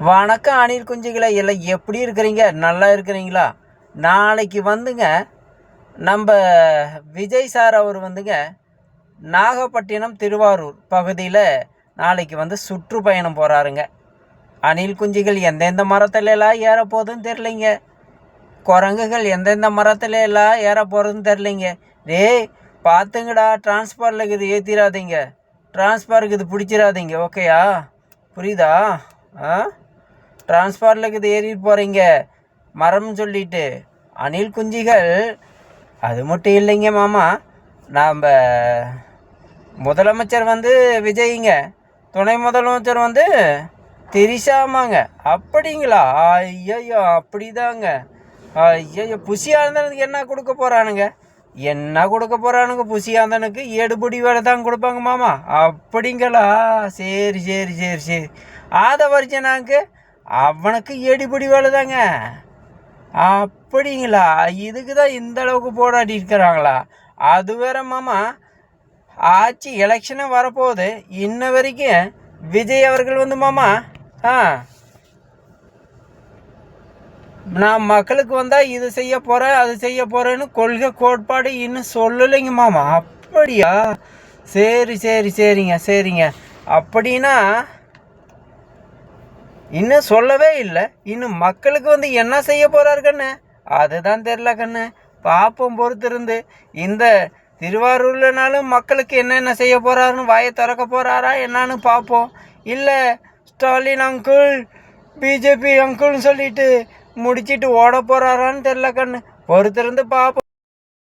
வணக்கம் அணில் குஞ்சுகளை எல்லாம் எப்படி இருக்கிறீங்க? நல்லா இருக்கிறீங்களா? நாளைக்கு வந்துங்க நம்ம விஜய் சார் அவர் வந்துங்க நாகப்பட்டினம் திருவாரூர் பகுதியில் நாளைக்கு வந்து சுற்றுப்பயணம் போகிறாருங்க அணில் குஞ்சுகள் எந்தெந்த மரத்துல எல்லாம் ஏற போகுதுன்னு தெரிலிங்க குரங்குகள் எந்தெந்த மரத்துல எல்லாம் ஏற போகிறதுன்னு தெரிலிங்க டேய் பார்த்துங்கடா டிரான்ஸ்பாரில் இது ஏற்றிடாதீங்க டிரான்ஸ்பாருக்கு இது பிடிச்சிடாதீங்க ஓகேயா புரியுதா? ஆ? டிரான்ஸ்பாரில் ஏறிட்டு போகிறீங்க மரம்னு சொல்லிட்டு. அணில் குஞ்சுகள் அது மட்டும் இல்லைங்க மாமா. நாம் முதலமைச்சர் வந்து விஜய்ங்க. துணை முதலமைச்சர் வந்து திரிசாமாங்க அப்படிங்களா? ஐயோ அப்படிதாங்க. ஐயோ புசியாந்தனுக்கு என்ன கொடுக்க போகிறானுங்க என்ன கொடுக்க போகிறானுங்க புசியாந்தனுக்கு எடுபடி வேலை தான் கொடுப்பாங்க மாமா. அப்படிங்களா? சரி சரி சரி சரி. ஆதவர்ஜனாக்கு அவனுக்கு ஏடிபடி வேலை தாங்க அப்படிங்களா? இதுக்கு தான் இந்த அளவுக்கு போராடி இருக்கிறாங்களா? அது வேற மாமா ஆட்சி எலெக்ஷனே வரப்போகுது. இன்ன வரைக்கும் விஜய் அவர்கள் வந்து மாமா ஆ நான் மக்களுக்கு வந்தால் இது செய்ய போகிறேன் அது செய்ய போகிறேன்னு கொள்கை கோட்பாடு இன்னும் சொல்லலைங்க மாமா. அப்படியா? சரி சரி சரிங்க சரிங்க. அப்படின்னா இன்னும் சொல்லவே இல்லை. இன்னும் மக்களுக்கு வந்து என்ன செய்ய போகிறாரு கண்ணு? அதுதான் தெரில கண்ணு. பார்ப்போம் பொறுத்திருந்து இந்த திருவாரூர்லனாலும் மக்களுக்கு என்னென்ன செய்ய போகிறாருன்னு வாயை திறக்க போகிறாரா என்னான்னு பார்ப்போம் இல்லை ஸ்டாலின் அங்குள் பிஜேபி அங்குள்னு சொல்லிட்டு முடிச்சிட்டு ஓட போகிறாரான்னு தெரில கண்ணு. பொறுத்திருந்து பார்ப்போம்